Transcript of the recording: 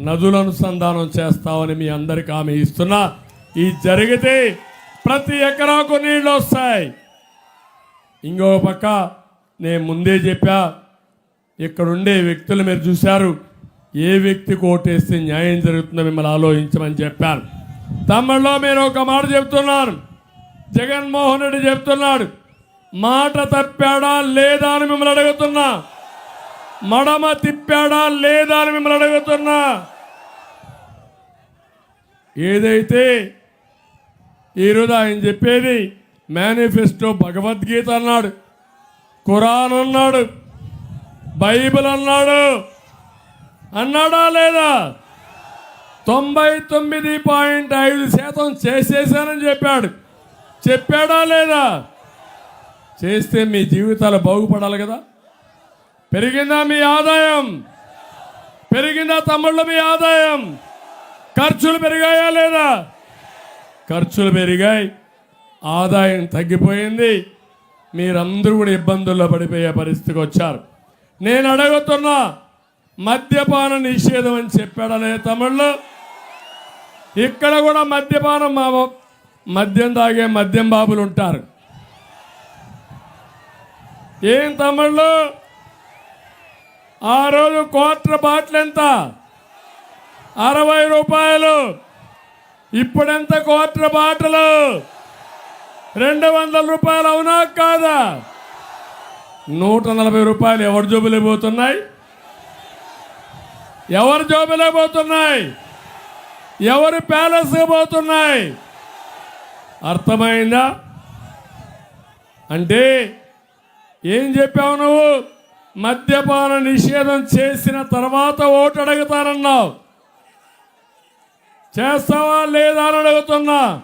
నదుల అనుసంధానం చేస్తామని మీ అందరికి హామీ ఇస్తున్నా. ఈ జరిగితే ప్రతి ఎకరాకు నీళ్ళు వస్తాయి. ఇంకో పక్క నేను ముందే చెప్పా ఇక్కడుండే వ్యక్తులు మీరు చూశారు ఏ వ్యక్తికి ఓటేస్తే న్యాయం జరుగుతుందో మిమ్మల్ని ఆలోచించమని చెప్పాను. తమిళలో మీరు ఒక మాట చెప్తున్నారు జగన్మోహన్ రెడ్డి చెప్తున్నాడు మాట తప్పాడా లేదా అని మిమ్మల్ని అడుగుతున్నా. మడమ తిప్పాడా లేదా అని మిమ్మల్ని అడుగుతున్నా. ఏదైతే ఈరోజు ఆయన చెప్పేది మేనిఫెస్టో భగవద్గీత అన్నాడు ఖురాన్ అన్నాడు బైబిల్ అన్నాడు అన్నాడా లేదా? తొంభై తొమ్మిది పాయింట్ ఐదు శాతం చేసేసానని చెప్పాడు. చెప్పాడా లేదా? చేస్తే మీ జీవితాలు బాగుపడాలి కదా. పెరిగిందా మీ ఆదాయం? పెరిగిందా తమ్ముళ్ళు మీ ఆదాయం? ఖర్చులు పెరిగాయా లేదా? ఖర్చులు పెరిగాయి. ఆదాయం తగ్గిపోయింది. మీరందరూ కూడా ఇబ్బందుల్లో పడిపోయే పరిస్థితికి వచ్చారు. నేను అడుగుతున్నా మద్యపాన నిషేధం అని చెప్పాడనే తమిళ్ళు ఇక్కడ కూడా మద్యపానం మా మద్యం తాగే మద్యం బాబులు ఉంటారు. ఏం తమిళ్ళు ఆ రోజు క్వార్టర్ బాటిల్ ఎంత? అరవై రూపాయలు. ఇప్పుడెంత క్వార్టర్ బాటిల్? రెండు వందల రూపాయలు అవునా కాదా? నూట నలభై రూపాయలు ఎవరి జోబులే పోతున్నాయి? ఎవరి జోబులే పోతున్నాయి? ఎవరి ప్యాలెస్ పోతున్నాయి? అర్థమైందా? అంటే ఏం చెప్పావు నువ్వు? మద్యపాన నిషేధం చేసిన తర్వాత ఓటు అడుగుతారన్నావు. చేస్తావా లేదా అని అడుగుతున్నా.